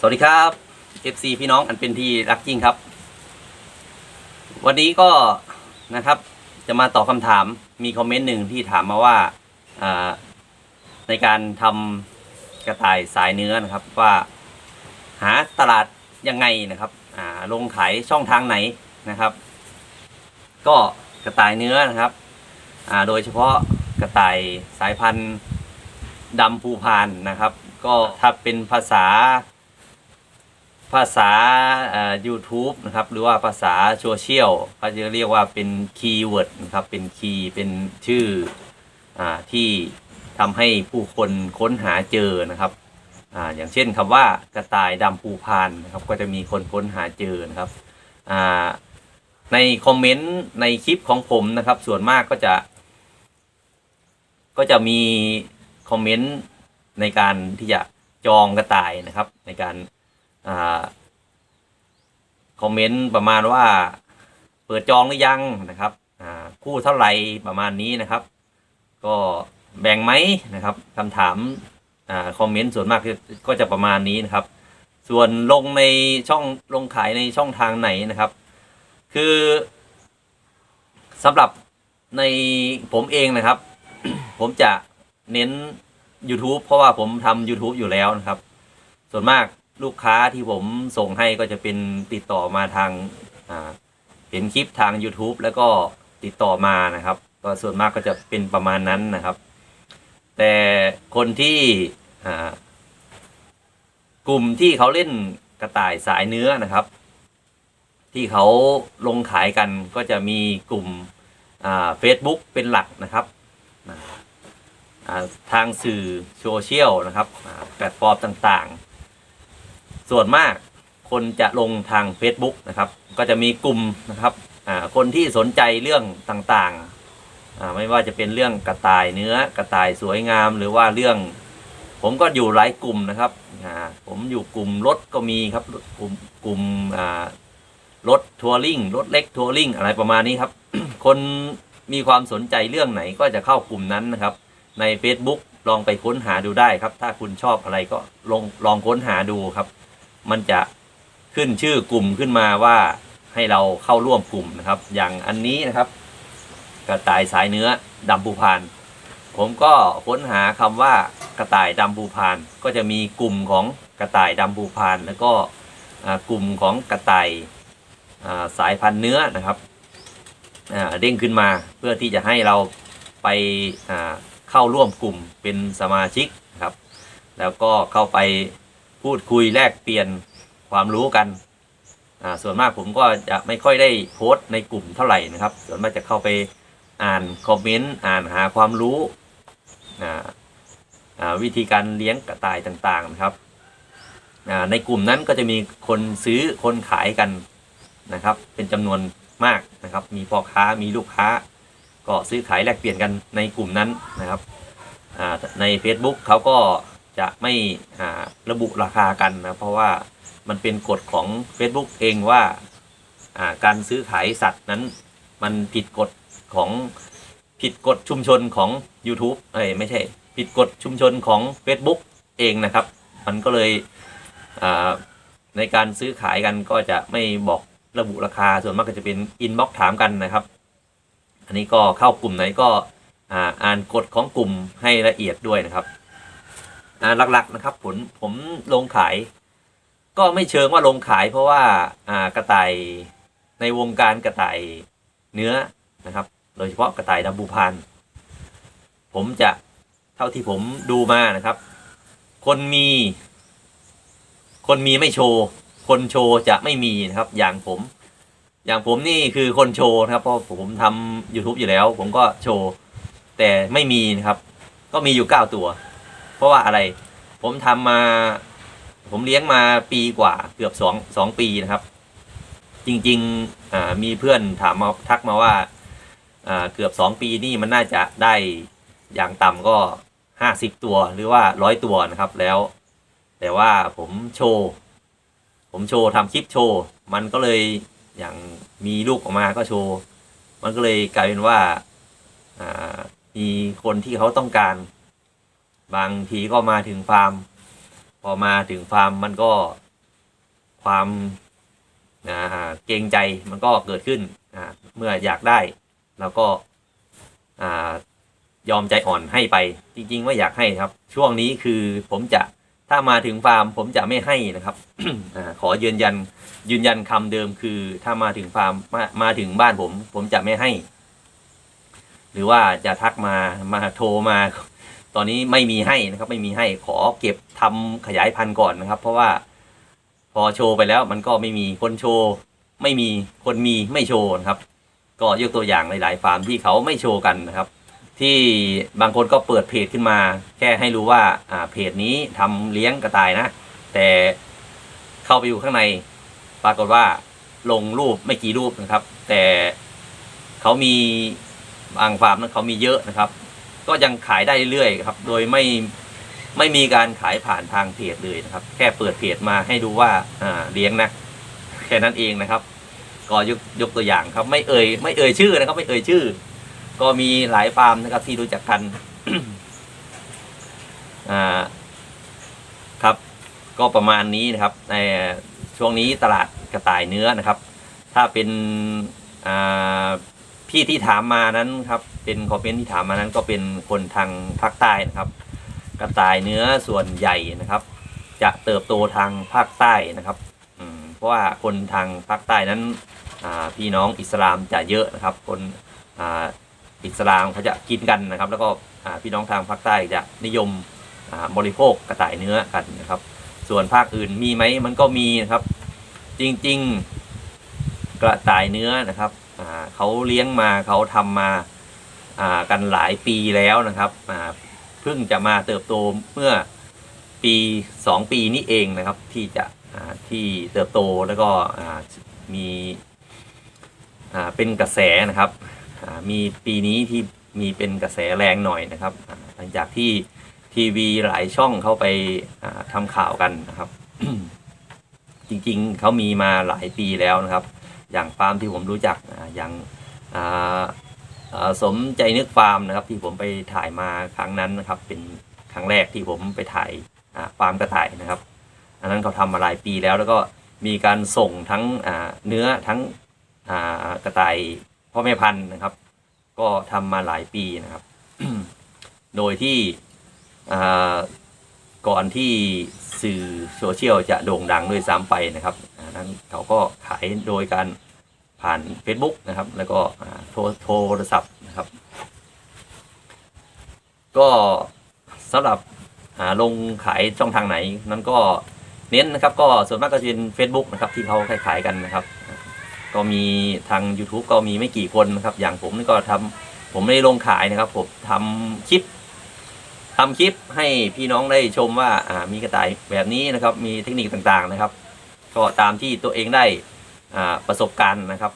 สวัสดีครับ FC พี่น้องอันเป็นที่รักจริงครับ วันนี้ก็นะครับ จะมาตอบคำถามมีคอมเมนต์หนึ่งที่ถามมาว่าาในการทำกระต่ายสายเนื้อนะครับว่า หาตลาดยังไงนะครับลงขายช่องทางไหนนะครับ ก็กระต่ายเนื้อนะครับโดยเฉพาะ กระต่ายสายพันธุ์ดำภูพานนะครับ ก็ถ้าเป็นภาษา ภาษาเอ่อ YouTube นะครับ หรือว่าภาษาโซเชียลเขาจะเรียกว่าเป็นคีย์เวิร์ดนะครับ เป็นคีย์เป็นชื่ออาที่ทำให้ผู้คนค้นหาเจอนะครับอาอย่างเช่นคำว่ากระต่ายดำภูพานนะครับ ก็จะมีคนค้นหาเจอนะครับอ่าในคอมเมนต์ในคลิปของผมนะครับ ส่วนมากก็จะ ก็จะมีคอมเมนต์ในการที่จะจองกระต่ายนะครับ ในการอคอมเมนต์ประมาณว่าเปิดจองหรือยังนะครับคู่เท่าไหร่ประมาณนี้นะครับ ก็แบ่งไหมนะครับคำถามอคอมเมนต์ส่วนมากก็จะประมาณนี้นะครับ ส่วนลงในช่องลงขายในช่องทางไหนนะครับ คือสำหรับในผมเองนะครับ ผมจะเน้น YouTube เพราะว่าผมทำ YouTube อยู่แล้วนะครับ ส่วนมากลูกค้าที่ผมส่งให้ก็จะเป็นติดต่อมาทางเห็นคลิปทาง YouTube แล้วก็ติดต่อมานะครับ ก็ส่วนมากก็จะเป็นประมาณนั้นนะครับ แต่คนที่กลุ่มที่เขาเล่นกระต่ายสายเนื้อนะครับ ที่เขาลงขายกันก็จะมีกลุ่มเฟซบุ๊กเป็นหลักนะครับ ทางสื่อโซเชียลนะครับแพลตฟอร์มต่างๆ ส่วนมากคนจะลงทาง Facebook นะครับ ก็จะมีกลุ่มนะครับคนที่สนใจเรื่องต่างๆ ไม่ว่าจะเป็นเรื่องกระต่ายเนื้อกระต่ายสวยงาม หรือว่าเรื่อง ผมก็อยู่หลายกลุ่มนะครับผมอยู่กลุ่มรถก็มีครับกลุ่มกลุ่มรถทัวริงรถเล็กทัวริงอะไรประมาณนี้ครับ คน มีความสนใจเรื่องไหนก็จะเข้ากลุ่มนั้นนะครับ ใน Facebook ลองไปค้นหาดูได้ครับ ถ้าคุณชอบอะไรก็ลองลองค้นหาดูครับ มันจะขึ้นชื่อกลุ่มขึ้นมาว่าให้เราเข้าร่วมกลุ่มนะครับ อย่างอันนี้นะครับ กระต่ายสายเนื้อดำภูพานผมก็ค้นหาคำว่ากระต่ายดำภูพานก็จะมีกลุ่มของกระต่ายดำภูพานแล้วก็กลุ่มของกระต่ายสายพันธุ์เนื้อนะครับ เด้งขึ้นมาเพื่อที่จะให้เราไปาเข้าร่วมกลุ่มเป็นสมาชิกครับ แล้วก็เข้าไปพูดคุยแลกเปลี่ยนความรู้กันส่วนมากผมก็จะไม่ค่อยได้โพสต์ในกลุ่มเท่าไหร่นะครับ ส่วนมากจะเข้าไปอ่านคอมเมนต์อ่านหาความรู้วิธีการเลี้ยงกระต่ายต่างๆนะครับในกลุ่มนั้นก็จะมีคนซื้อคนขายกันนะครับ เป็นจำนวน มากนะครับ มีพ่อค้ามีลูกค้า ก็ซื้อขายแลกเปลี่ยนกันในกลุ่มนั้นนะครับใน Facebook เขาก็จะไม่ระบุราคากันนะเพราะว่ามันเป็นกฎของ Facebook เองว่าการซื้อขายสัตว์นั้น มันผิดกฎของผิดกฎชุมชนของ YouTube เอ้ยไม่ใช่ ผิดกฎชุมชนของ Facebook เองนะครับ มันก็เลยในการซื้อขายกันก็จะไม่บอก ระบุราคาส่วนมากก็จะเป็นอินบ็อกถามกันนะครับ อันนี้ก็เข้ากลุ่มไหนก็อ่าอ่านกฎของกลุ่มให้ละเอียดด้วยนะครับอ่าหลักๆนะครับผมผมลงขาย ก็ไม่เชิงว่าลงขาย เพราะว่าอ่ากระต่ายในวงการกระต่ายเนื้อนะครับ โดยเฉพาะกระต่ายดำบูพานผมจะเท่าที่ผมดูมานะครับ คนมี คนมีไม่โชว์ คนโชว์จะไม่มีนะครับ อย่างผม อย่างผมนี่คือคนโชว์นะครับ เพราะผมทำ YouTube อยู่แล้ว ผมก็โชว์ แต่ไม่มีนะครับ ก็มีอยู่เก้าตัว เพราะว่าอะไร ผมทำมา ผมเลี้ยงมาปีกว่าเกือบสองสองปีนะครับ จริงๆอ่ามีเพื่อนถามมาทักมาว่าอ่าเกือบสองปีนี่มันน่าจะได้อย่างต่ำก็ห้าสิบตัวหรือว่าร้อยตัวนะครับแล้ว แต่ว่าผมโชว์ ผมโชว์ทำคลิปโชว์ มันก็เลยอย่างมีลูกออกมาก็โชว์ มันก็เลยกลายเป็นว่ามีคนที่เขาต้องการ บางทีก็มาถึงฟาร์ม พอมาถึงฟาร์มมันก็ความเกรงใจมันก็เกิดขึ้นเมื่ออยากได้เราก็ยอมใจอ่อนให้ไป จริงๆ ว่าอยากให้ครับ ช่วงนี้คือผมจะ ถ้ามาถึงฟาร์มผมจะไม่ให้นะครับอขอยืนยันยืนยันคำเดิมคือ ถ้ามาถึงฟาร์มมามาถึงบ้านผม ผมจะไม่ให้ หรือว่าจะทักมามาโทรมา ตอนนี้ไม่มีให้นะครับ ไม่มีให้ขอเก็บทำขยายพันธุ์ก่อนนะครับ เพราะว่า พอโชว์ไปแล้วมันก็ไม่มีคนโชว์ ไม่มีคนมีไม่โชว์นะครับ ก็ยกตัวอย่างหลายๆฟาร์มที่เขาไม่โชว์กันนะครับ ที่บางคนก็เปิดเพจขึ้นมา แค่ให้รู้ว่าอ่าเพจนี้ทำเลี้ยงกระต่ายนะ แต่เข้าไปอยู่ข้างใน ปรากฏว่าลงรูปไม่กี่รูปนะครับ แต่เขามีบางฟาร์มนั้นเขามีเยอะนะครับ ก็ยังขายได้เรื่อยครับ โดยไม่ไม่มีการขายผ่านทางเพจเลยนะครับ แค่เปิดเพจมาให้ดูว่าอ่าเลี้ยงนะแค่นั้นเองนะครับ ก็ยกยกตัวอย่างครับ ไม่เอ่ยไม่เอ่ยชื่อนะครับ ไม่เอ่ยชื่อ ก็มีหลายฟาร์มนะครับที่รู้จักกันอ่าครับ ก็ประมาณนี้นะครับในช่วงนี้ตลาดกระต่ายเนื้อนะครับ ถ้าเป็นอ่าพี่ที่ถามมานั้นครับ เป็นคอมเมนต์ที่ถามมานั้นก็เป็นคนทางภาคใต้นะครับ กระต่ายเนื้อส่วนใหญ่นะครับ จะเติบโตทางภาคใต้นะครับเพราะว่าคนทางภาคใต้นั้นพี่น้องอิสลามจะเยอะนะครับ คน อิสลามเขาจะกินกันนะครับ แล้วก็พี่น้องทางภาคใต้จะนิยมบริโภคกระต่ายเนื้อกันนะครับ ส่วนภาคอื่นมีไหมมันก็มีนะครับ จริง ๆกระต่ายเนื้อนะครับเขาเลี้ยงมาเขาทำมาอ่ากันหลายปีแล้วนะครับเพิ่งจะมาเติบโตเมื่อปีสองปีนี้เองนะครับ ที่จะที่เติบโตแล้วก็มีเป็นกระแสนะครับ มีปีนี้ที่มีเป็นกระแสแรงหน่อยนะครับ หลังจากที่ทีวีหลายช่องเข้าไปอ่าทำข่าวกันนะครับ จริงๆเขามีมาหลายปีแล้วนะครับ อย่างฟาร์มที่ผมรู้จักอย่างสมใจนึกฟาร์มนะครับ ที่ผมไปถ่ายมาครั้งนั้นนะครับ เป็นครั้งแรกที่ผมไปถ่ายฟาร์มกระต่ายนะครับ อันนั้นเขาทำมาหลายปีแล้วแล้วก็มีการส่งทั้งเนื้อทั้งกระต่าย พ่อแม่พันธุ์นะครับ ก็ทำมาหลายปีนะครับ โดยที่ก่อนที่สื่อโซเชียลจะโด่งดังด้วยซ้ำไปนะครับนั้นเขาก็ขายโดยการผ่าน Facebook นะครับ แล้วก็โทรโทรศัพท์นะครับ ก็สำหรับอ่าลงขายช่องทางไหน นั้นก็เน้นนะครับ ก็ส่วนมากก็จะเป็น Facebook นะครับ ที่เขาขายขายกันนะครับ ก็มีทาง YouTube ก็มีไม่กี่คนนะครับ อย่างผมนี่ก็ทำผมไม่ได้ลงขายนะครับ ผมทำคลิปทำคลิปให้พี่น้องได้ชมว่ามีกระต่ายแบบนี้นะครับ มีเทคนิคต่างๆนะครับ ก็ตามที่ตัวเองได้ประสบการณ์นะครับ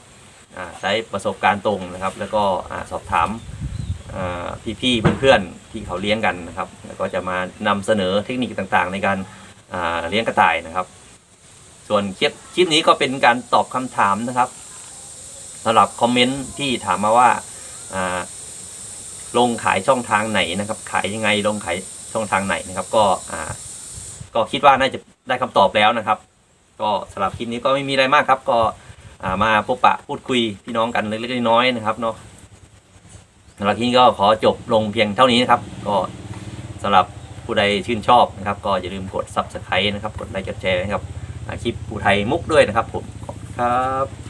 ใช้ประสบการณ์ตรงนะครับ แล้วก็สอบถามพี่ๆเพื่อนๆที่เขาเลี้ยงกันนะครับ แล้วก็จะมานำเสนอเทคนิคต่างๆ ในการเลี้ยงกระต่ายนะครับ ส่วนคลิปคลิปนี้ก็เป็นการตอบคำถามนะครับสำหรับคอมเมนต์ที่ถามมาว่าอ่าลงขายช่องทางไหนนะครับ ขายยังไงลงขายช่องทางไหนนะครับ ก็อ่าก็คิดว่าน่าจะได้คำตอบแล้วนะครับ ก็สำหรับคลิปนี้ก็ไม่มีอะไรมากครับ ก็อ่ามาพบปะพูดคุยพี่น้องกันเล็กๆน้อยๆนะครับเนาะสำหรับที่นี้ก็ขอจบลงเพียงเท่านี้นะครับ ก็สำหรับผู้ใดชื่นชอบนะครับ ก็อย่าลืมกด subscribe นะครับ กดไลค์กดแชร์นะครับ คลิปปูไทยมุกด้วยนะครับผมขอบคุณครับ